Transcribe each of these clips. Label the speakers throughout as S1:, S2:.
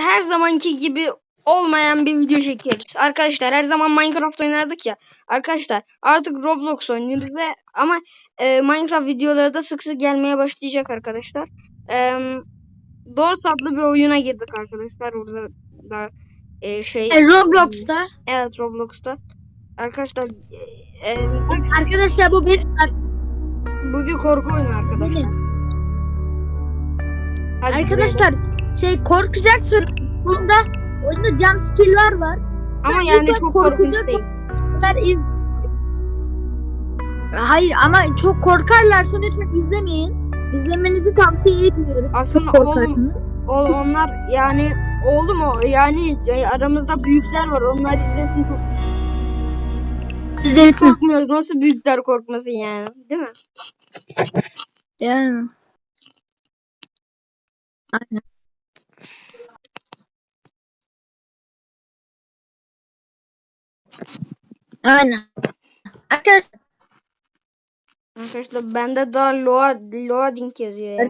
S1: her zamanki gibi olmayan bir video çekiyoruz. Arkadaşlar her zaman Minecraft oynardık ya. Arkadaşlar artık Roblox oynuyoruz ve ama e, Minecraft videoları da sık sık gelmeye başlayacak arkadaşlar. E, Doors adlı bir oyuna girdik arkadaşlar. Orada da e, şey
S2: E, Roblox'ta.
S1: evet Roblox'ta. Arkadaşlar e, e,
S2: Arkadaşlar bu bir
S1: bu bir korku oyunu arkadaşlar.
S2: benim.
S1: Hadi
S2: Arkadaşlar şey korkacaksın. Bunda oyunda jump skill'lar var.
S1: ama
S2: lütfen
S1: yani çok korkunç değil.
S2: İz Hayır ama çok korkarlarsa lütfen izlemeyin. İzlemenizi tavsiye etmiyorum.
S1: Aslında
S2: çok korkarsanız.
S1: O, onlar yani oğlum o yani e, aramızda büyükler var onlar izlesin çok
S2: İzlesin.
S1: korkmuyoruz nasıl büyükler korkmasın yani değil mi?
S2: Yani. Aynen. Aynen. Arkadaşlar
S1: Arkadaşlar bende daha load, loading yazıyor ya.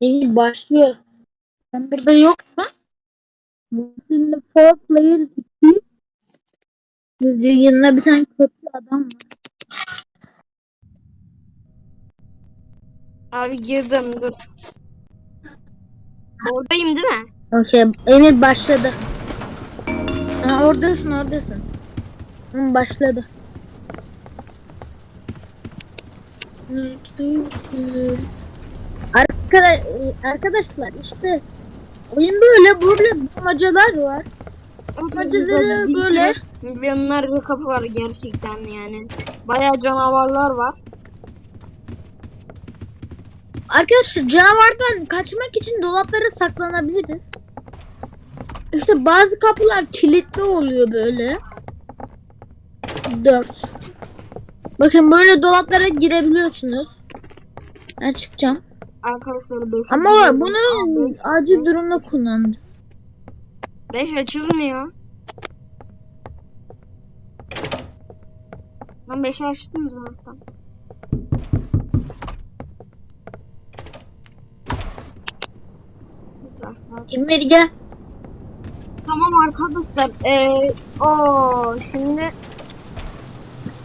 S2: İyi başlıyor. Ben burada yoksa Şimdi four player 2 yanına bir tane kötü adam var.
S1: Abi girdim dur. Oradayım değil mi?
S2: Okey Emir başladı. Ha, oradasın oradasın. Hı, başladı. Arkadaş, arkadaşlar işte oyun böyle böyle bulmacalar var. Bulmacaları böyle
S1: Milyonlarca kapı var gerçekten yani. Bayağı canavarlar var.
S2: Arkadaşlar canavardan kaçmak için dolaplara saklanabiliriz. İşte bazı kapılar kilitli oluyor böyle. Dört. Bakın böyle dolaplara girebiliyorsunuz. Ben çıkacağım.
S1: Arkadaşlar 5
S2: Ama bunu acil durumda kullandım.
S1: 5 açılmıyor. Ben 5'i açtım zaten.
S2: Emir gel.
S1: Tamam arkadaşlar. Ee, o şimdi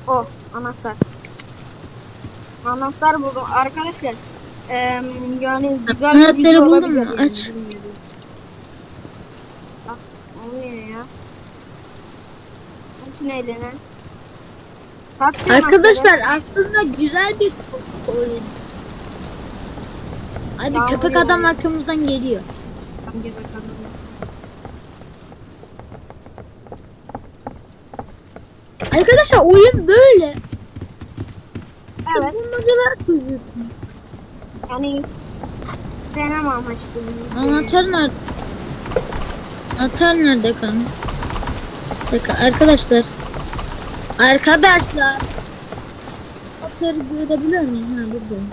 S1: o anahtar. Anahtar buldum arkadaşlar. Ee, yani güzel bir
S2: Anahtarı
S1: olabilir
S2: mu?
S1: yani,
S2: Aç.
S1: bilmiyorum. Bak olmuyor ya. Ne eline? Taktım
S2: Arkadaşlar aslında güzel bir oyun. Abi
S1: Tamam,
S2: köpek
S1: oyun.
S2: adam arkamızdan geliyor. Arkadaşlar oyun böyle.
S1: Evet
S2: Bulmacalar çözüyorsun.
S1: yani deneme amaçlı. video.
S2: Anahtar nerede? Anahtar nerede? Bir dakika arkadaşlar. Arkadaşlar. Anahtarı görebiliyor muyum? Ha buradayım.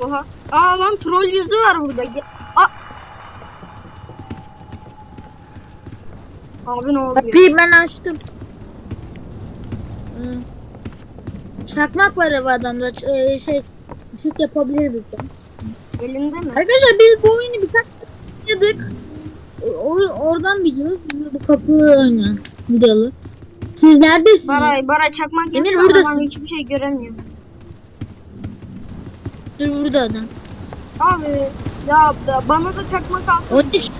S1: Oha. Aa lan troll yüzü var burada. Ge- Aa. Abi ne oluyor?
S2: Kapıyı ben açtım. Hı. Çakmak var ev adamda. Ç- e, şey ışık yapabilir bize.
S1: Elinde mi?
S2: Arkadaşlar biz bu oyunu birkaç kere oynadık. O, oradan biliyoruz. Bu kapı oyunu. Videolu. Siz neredesiniz?
S1: Baray, Baray çakmak
S2: Emir,
S1: ama
S2: buradasın.
S1: hiçbir şey göremiyorum.
S2: Dur burada adam.
S1: Abi ya da- bana da çakmak al.
S2: O iş.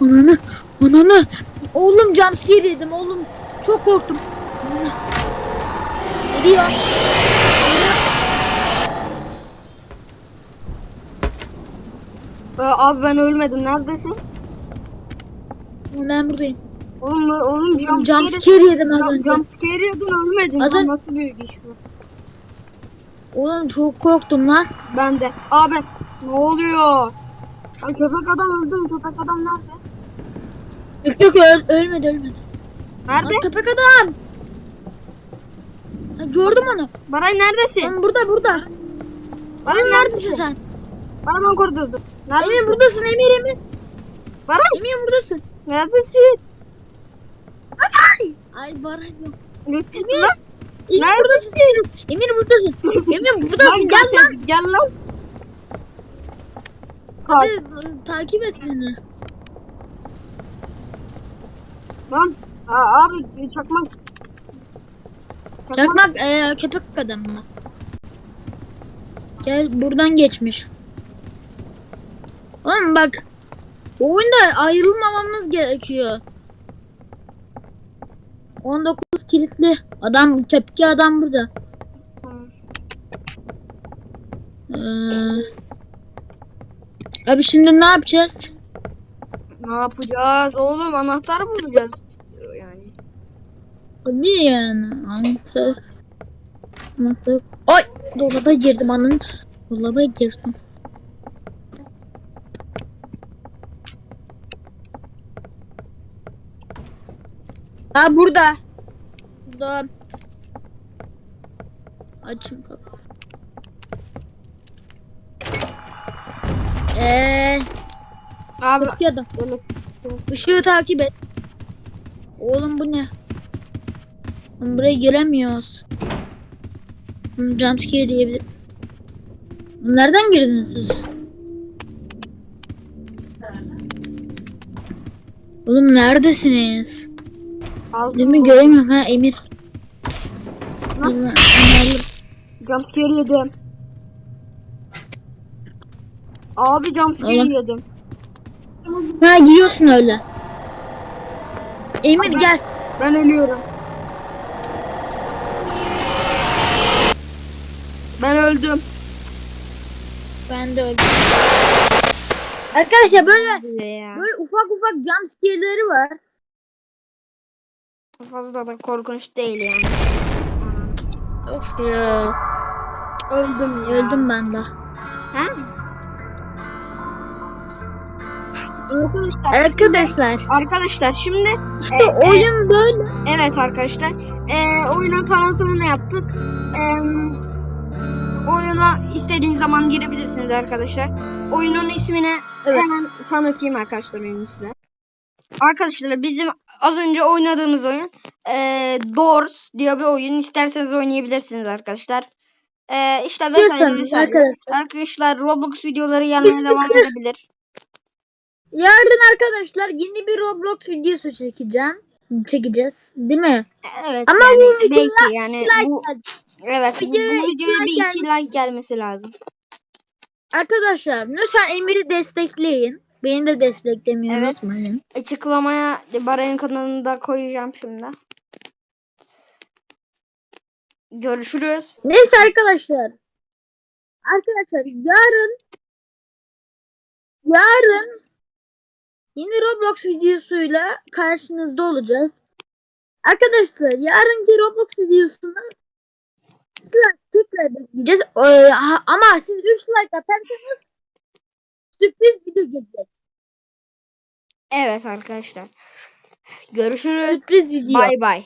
S2: Ananı. Ananı. Oğlum jumpscare yedim oğlum. Çok korktum. Geliyor.
S1: Ee, abi ben ölmedim. Neredesin?
S2: Ben buradayım.
S1: Oğlum oğlum jump,
S2: Jumpscare yedim az önce.
S1: Jumpscare yedin ölmedin.
S2: Az
S1: Lan
S2: ön-
S1: nasıl büyük iş bu?
S2: Oğlum çok korktum lan.
S1: Ben de. Abi ne oluyor? Ay, köpek adam öldü mü? Köpek adam nerede?
S2: Yok yok öl- ölmedi ölmedi.
S1: Nerede?
S2: Lan köpek adam. Ha, gördüm onu.
S1: Baray neredesin?
S2: Lan burada burada.
S1: Baray
S2: Emir neredesin sen?
S1: Baray ben koridorda. Neredesin?
S2: Emir buradasın Emir Emir.
S1: Baray
S2: Emir buradasın.
S1: neredesin?
S2: Ay Baran yok.
S1: Emir. Lan,
S2: Emir
S1: Nerede?
S2: buradasın. Emir buradasın. Emir buradasın. Gel lan.
S1: lan. Gel lan.
S2: Hadi takip et beni.
S1: Lan. Aa, abi çakmak.
S2: Çakmak eee köpek adam mı? Gel buradan geçmiş. Oğlum bak. Bu oyunda ayrılmamamız gerekiyor. 19 kilitli. Adam tepki adam burada.
S1: Tamam.
S2: Ee, abi şimdi ne yapacağız?
S1: Ne yapacağız? Oğlum anahtar bulacağız. Yani.
S2: Tabii yani. Anahtar. Anahtar. Ay dolaba girdim anın. Dolaba girdim. Ha burada. Burada. Açayım kapıyı. Eee,
S1: Abi böyle
S2: Işığı takip et. Oğlum bu ne? Buraya giremiyoruz. Jumpscare diyebilir. Nereden girdiniz siz? Oğlum neredesiniz? Değil mi göremiyorum ha Emir.
S1: Lan. Jumpscare yedim. Abi jumpscare
S2: Oğlum.
S1: yedim.
S2: Ha gidiyorsun öyle. Emir
S1: Ama-
S2: gel.
S1: Ben ölüyorum. Ben öldüm.
S2: Ben de öldüm. Arkadaşlar böyle böyle ufak ufak jumpscare'leri var.
S1: Fazla da korkunç değil yani.
S2: Of ya.
S1: Öldüm ya.
S2: Öldüm ben de.
S1: Ha? Arkadaşlar,
S2: Arkadaşlar
S1: arkadaşlar şimdi
S2: işte oyun böyle.
S1: evet arkadaşlar eee oyunun tanıtımını yaptık. Eee oyuna istediğiniz zaman girebilirsiniz arkadaşlar. Oyunun ismini
S2: Evet.
S1: hemen tanıtayım arkadaşlar benim size. Arkadaşlar bizim az önce oynadığımız oyun eee Doors diye bir oyun. İsterseniz oynayabilirsiniz arkadaşlar. Eee işte vesaire.
S2: arkadaşlar.
S1: Arkadaşlar Roblox videoları gelmeye devam edebilir.
S2: Yarın arkadaşlar yeni bir Roblox videosu çekeceğim. Çekeceğiz. Değil mi?
S1: Evet.
S2: Ama
S1: yani
S2: bu videoya
S1: belki yani
S2: Like
S1: bu evet bu, bu
S2: videoya
S1: bir iki like gelmesi lazım.
S2: Arkadaşlar lütfen Emir'i destekleyin. Beni de desteklemeyi
S1: Evet.
S2: unutmayın.
S1: Açıklamaya Baran'ın kanalında koyacağım şimdi. Görüşürüz.
S2: Neyse arkadaşlar. Arkadaşlar yarın yarın yeni Roblox videosuyla karşınızda olacağız. Arkadaşlar yarınki Roblox videosunu tekrar bekleyeceğiz. Ee, ama siz 3 like atarsanız sürpriz video gelecek.
S1: Evet arkadaşlar. Görüşürüz.
S2: Sürpriz video.
S1: Bay bay.